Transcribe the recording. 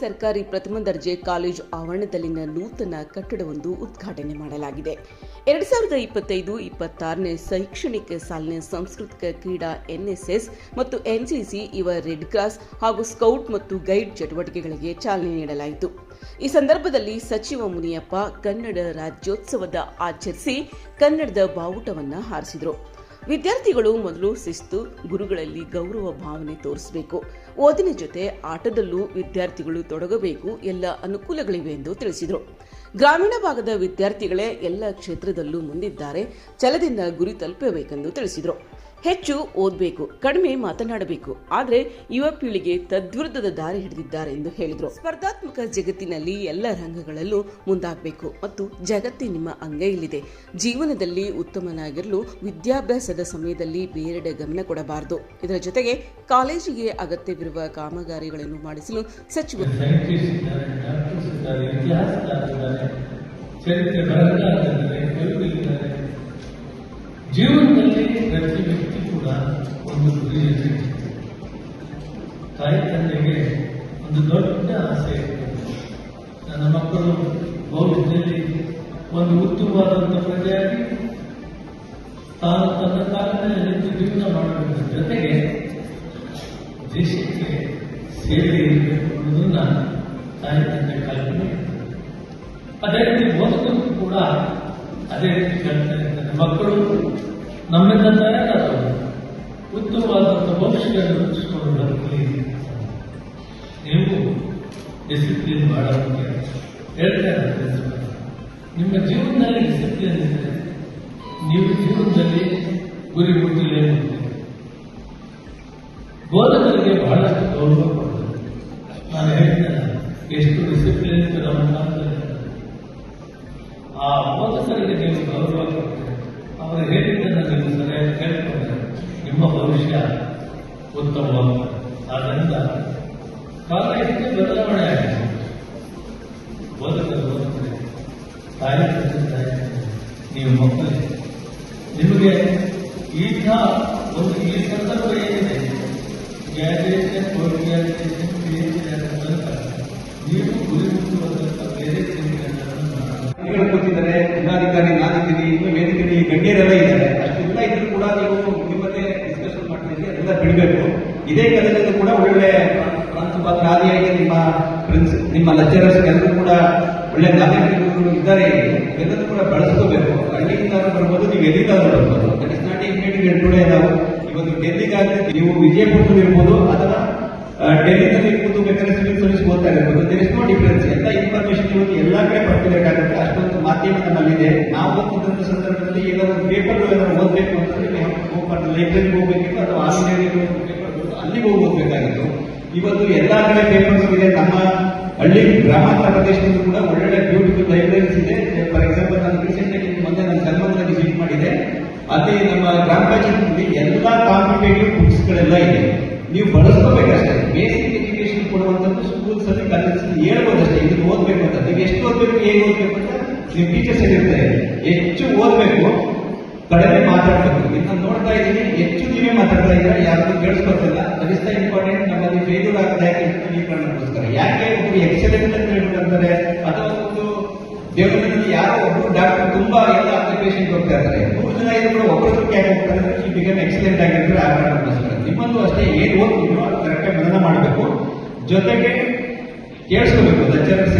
ಸರ್ಕಾರಿ ಪ್ರಥಮ ದರ್ಜೆ ಕಾಲೇಜು ಆವರಣದಲ್ಲಿನ ನೂತನ ಕಟ್ಟಡವೊಂದು ಉದ್ಘಾಟನೆ ಮಾಡಲಾಗಿದೆ. ಎರಡ್ ಸಾವಿರದ ಇಪ್ಪತ್ತೈದು ಇಪ್ಪತ್ತಾರನೇ ಶೈಕ್ಷಣಿಕ ಸಾಲಿನ ಸಾಂಸ್ಕೃತಿಕ ಕ್ರೀಡಾ ಎನ್ಎಸ್ಎಸ್ ಮತ್ತು ಎನ್ಸಿಸಿ ಇವ ರೆಡ್ ಕ್ರಾಸ್ ಹಾಗೂ ಸ್ಕೌಟ್ ಮತ್ತು ಗೈಡ್ ಚಟುವಟಿಕೆಗಳಿಗೆ ಚಾಲನೆ ನೀಡಲಾಯಿತು. ಈ ಸಂದರ್ಭದಲ್ಲಿ ಸಚಿವ ಮುನಿಯಪ್ಪ ಕನ್ನಡ ರಾಜ್ಯೋತ್ಸವದ ಆಚರಿಸಿ ಕನ್ನಡದ ಬಾವುಟವನ್ನು ಹಾರಿಸಿದರು. ವಿದ್ಯಾರ್ಥಿಗಳು ಮೊದಲು ಶಿಸ್ತು, ಗುರುಗಳಲ್ಲಿ ಗೌರವ ಭಾವನೆ ತೋರಿಸಬೇಕು. ಓದಿನ ಜೊತೆ ಆಟದಲ್ಲೂ ವಿದ್ಯಾರ್ಥಿಗಳು ತೊಡಗಬೇಕು, ಎಲ್ಲ ಅನುಕೂಲಗಳಿವೆ ಎಂದು ತಿಳಿಸಿದರು. ಗ್ರಾಮೀಣ ಭಾಗದ ವಿದ್ಯಾರ್ಥಿಗಳೇ ಎಲ್ಲ ಕ್ಷೇತ್ರದಲ್ಲೂ ಮುಂದಿದ್ದಾರೆ, ಛಲದಿಂದ ಗುರಿ ತಲುಪಬೇಕೆಂದು ತಿಳಿಸಿದರು. ಹೆಚ್ಚು ಓದಬೇಕು, ಕಡಿಮೆ ಮಾತನಾಡಬೇಕು. ಆದರೆ ಯುವ ಪೀಳಿಗೆ ತದ್ವಿರುದ್ಧದ ದಾರಿ ಹಿಡಿದಿದ್ದಾರೆ ಎಂದು ಹೇಳಿದರು. ಸ್ಪರ್ಧಾತ್ಮಕ ಜಗತ್ತಿನಲ್ಲಿ ಎಲ್ಲ ರಂಗಗಳಲ್ಲೂ ಮುಂದಾಗಬೇಕು ಮತ್ತು ಜಗತ್ತೇ ನಿಮ್ಮ ಅಂಗೈಯಲ್ಲಿದೆ ಜೀವನದಲ್ಲಿ ಉತ್ತಮನಾಗಿರಲು ವಿದ್ಯಾಭ್ಯಾಸದ ಸಮಯದಲ್ಲಿ ಬೇರೆಡೆ ಗಮನ ಕೊಡಬಾರದು. ಇದರ ಜೊತೆಗೆ ಕಾಲೇಜಿಗೆ ಅಗತ್ಯವಿರುವ ಕಾಮಗಾರಿಗಳನ್ನು ಮಾಡಿಸಲು ಸಚಿವರು ಜೀವನದಲ್ಲಿ ಕೂಡ ಒಂದು ಗುರಿಯಲ್ಲಿ ತಾಯಿ ತಂದೆಗೆ ಒಂದು ದೊಡ್ಡ ಆಸೆ ನನ್ನ ಮಕ್ಕಳು ಭವಿಷ್ಯದಲ್ಲಿ ಒಂದು ಉತ್ತಮವಾದಂಥ ಪ್ರಜೆಯಾಗಿ ತಾನು ತನ್ನ ಕಾಲದಲ್ಲಿ ನಿಂತು ಜೀವನ ಮಾಡಬೇಕು ಜೊತೆಗೆ ದೇಶಕ್ಕೆ ಸೇವೆ ಇರಬೇಕು ಅನ್ನೋದನ್ನ ತಾಯಿ ತಂದೆ ಕಲ್ಪನೆ ಅದೇ ರೀತಿ ಬೋಧಕರು ಕೂಡ ಅದೇ ರೀತಿ ಕಲ್ಪನೆ ಇರ್ತದೆ ಮಕ್ಕಳು ನಮ್ಮಿಂದ ತಯಾರಾದವರು ಉತ್ತಮವಾದಂಥ ಭವಿಷ್ಯವನ್ನು ರೂಪಿಸಿಕೊಂಡು ಬದುಕಲಿ ನೀವು ಡಿಸಿಪ್ಲಿನ್ ಬಹಳ ಮುಖ್ಯ ಹೇಳ್ತಾರೆ principal. ನಿಮ್ಮ ಜೀವನದಲ್ಲಿ ಡಿಸಿಪ್ಲಿನ್ ಇದ್ದರೆ ನೀವು ಜೀವನದಲ್ಲಿ ಗುರಿ ಮುಟ್ಟಲೇ ಮುಟ್ಟಲಿ ಬೋಧಕರಿಗೆ ಬಹಳಷ್ಟು ಗೌರವ ಕೊಡ್ತಾರೆ ನಾನು ಹೇಳ್ತೇನೆ, ಎಷ್ಟು ಡಿಸಿಪ್ಲಿನ್ ಇತ್ತು ನಮ್ಮ ಕಾಲದಲ್ಲಿ ಆ ಬೋಧಕರಿಗೆ ನೀವು ಗೌರವ ಉತ್ತಮವಾಗ್ತದೆ ಆದ್ದರಿಂದ ಕಾಲಕ್ಕೆ ಬದಲಾವಣೆ ಆಗಿದೆ ಬೋಧಕರು ಬೋಧಕರೇ ತಾಯಿ ನೀವು ಮಕ್ಕಳಿಗೆ ನಿಮಗೆ ಈಗ ಒಂದು ಈ ಸಂದರ್ಭ ಏನಿದೆ? Graduation post graduation P H D ಇದೇ ಕಥೆಯಲ್ಲೂ ಕೂಡ ಒಳ್ಳೆ ತುಂಬ ಆದಿಯಾಗಿ ನಿಮ್ಮ ಪ್ರಿನ್ಸ್ ನಿಮ್ಮ ಲೆಕ್ಚರರ್ಸ್ ಎಲ್ಲರೂ ಕೂಡ ಒಳ್ಳೆ ನಾಗರಿಕರು ಇದ್ದಾರೆ. ಎಲ್ಲರೂ ಕೂಡ ಬಳಸ್ಕೋಬೇಕು. ಹಳ್ಳಿಯಿಂದ ಬರ್ಬೋದು, ನೀವು ಎಲ್ಲಿಂದಾದ್ರೂ ಬರ್ಬೋದು. That is not immediate today ನಾವು ಇವತ್ತು ಡೆಲ್ಲಿಗಾಗಲಿ ನೀವು ವಿಜಯಪುರದಲ್ಲಿ ಇರ್ಬೋದು, ಅಥವಾ ಡೆಲ್ಲಿನಲ್ಲಿ ಇರ್ಬೋದು, ಬೇಕಾದ್ರೆ ಸಿವಿಲ್ ಸರ್ವಿಸ್ ಓದ್ತಾ ಇರ್ಬೋದು. ದೇರ್ ಇಸ್ ನೋ ಡಿಫರೆನ್ಸ್ ಎಲ್ಲ ಇನ್ಫಾರ್ಮೇಶನ್ ಇವತ್ತು ಎಲ್ಲ ಕಡೆ ಪಡ್ಕೋಬೇಕಾಗುತ್ತೆ ಅಷ್ಟೊಂದು ಮಾಧ್ಯಮ ನಮ್ಮಲ್ಲಿದೆ. ನಾವು ಓದ್ತಿದ್ದಂಥ ಸಂದರ್ಭದಲ್ಲಿ ಏನಾದರೂ ಪೇಪರ್ ಏನಾದ್ರು ಓದಬೇಕು ಅಂತಂದ್ರೆ ಲೈಬ್ರರಿಗೆ ಹೋಗ್ಬೇಕಿತ್ತು, ಅಥವಾ ಆನ್ಲೈನ್ ಪೇಪರ್ ಅಲ್ಲಿಗೆ ಓದಬೇಕಾಗಿತ್ತು ಇವತ್ತು ಎಲ್ಲ ಕಡೆ ಪೇಪರ್ಸ್ ಇದೆ ನಮ್ಮ ಹಳ್ಳಿ ಗ್ರಾಮಾಂತರ ಪ್ರದೇಶದಲ್ಲೂ ಕೂಡ ಒಳ್ಳೊಳ್ಳೆ ಬ್ಯೂಟಿಫುಲ್ ಲೈಬ್ರರೀಸ್ ಇದೆ. ಫಾರ್ ಎಕ್ಸಾಂಪಲ್ ನಾನು ರೀಸೆಂಟ್ ಆಗಿ ಮೊನ್ನೆ ನಾನು ಜನ್ಮದಿನ ವಿಸಿಟ್ ಮಾಡಿದೆ. ಅಲ್ಲಿ ನಮ್ಮ ಗ್ರಾಮ ಪಂಚಾಯತ್ನಲ್ಲಿ ಎಲ್ಲಾ ಕಾಂಪಿಟೇಟಿವ್ ಬುಕ್ಸ್ ಗಳೆಲ್ಲ ಇದೆ. ನೀವು ಬಳಸ್ಕೋಬೇಕಷ್ಟೇ. ಬೇಸಿಕ್ ಎಜುಕೇಶನ್ ಕೊಡುವಂಥದ್ದು ಸ್ಕೂಲ್ಸ್ ಅಲ್ಲಿ ಕಾಲೇಜಸ್ ಹೇಳ್ಬೋದಷ್ಟೇ. ಇದನ್ನು ಓದ್ಬೇಕು ಅಂತ. ನೀವು ಎಷ್ಟು ಓದ್ಬೇಕು ಏನು ಓದ್ಬೇಕು ಅಂತ ನೀವು ಟೀಚರ್ಸ್ ಹೇಳಿರ್ತಾರೆ. ಹೆಚ್ಚು ಓದ್ಬೇಕು. ಕಡಿಮೆ ಮಾತಾಡ್ಬೇಕು ಇನ್ನು ನೋಡ್ತಾ ಇದ್ದೀನಿ, ಹೆಚ್ಚು ನೀವೇ ಮಾತಾಡ್ತಾ ಇದ್ದೀರಾ ಯಾರು ಕೇಳಿಸ್ಕೊಳ್ತಿಲ್ಲ. ದಟ್ ಇಂಪಾರ್ಟೆಂಟ್ ನಮ್ಮಲ್ಲಿ ಫೇಲ್ಯೂರ್ ಆಗ್ತಾ ಇದೆ ಯಾಕೆ ಒಬ್ಬರು ಎಕ್ಸಲೆಂಟ್ ಅಂತ ಹೇಳ್ಬಿಡ್ತಾರೆ ಅಥವಾ ಒಂದು ದೇವರಲ್ಲಿ ಯಾರೋ ಒಬ್ರು ಡಾಕ್ಟರ್ ತುಂಬಾ ಎಲ್ಲ ಅಪ್ಲಿಕೇಶನ್ ಹೋಗ್ತಾ ಇರ್ತಾರೆ ಮೂರು ಜನ ಇದ್ರು ಒಬ್ಬರು ಯಾಕೆ ಹೋಗ್ತಾರೆ ಅಂದ್ರೆ ಈ ಬಿಗಮ್ ಎಕ್ಸಲೆಂಟ್ ಆಗಿರ್ತಾರೆ ಆ ಕಾರಣಕ್ಕೋಸ್ಕರ. ನಿಮ್ಮಲ್ಲೂ ಅಷ್ಟೇ ಏನ್ ಓದ್ತೀನೋ ಅದು ಕರೆಕ್ಟಾಗಿ ಮನನ ಮಾಡಬೇಕು. ಜೊತೆಗೆ ಕೇಳಿಸ್ಕೋಬೇಕು ಲೆಕ್ಚರರ್ಸ್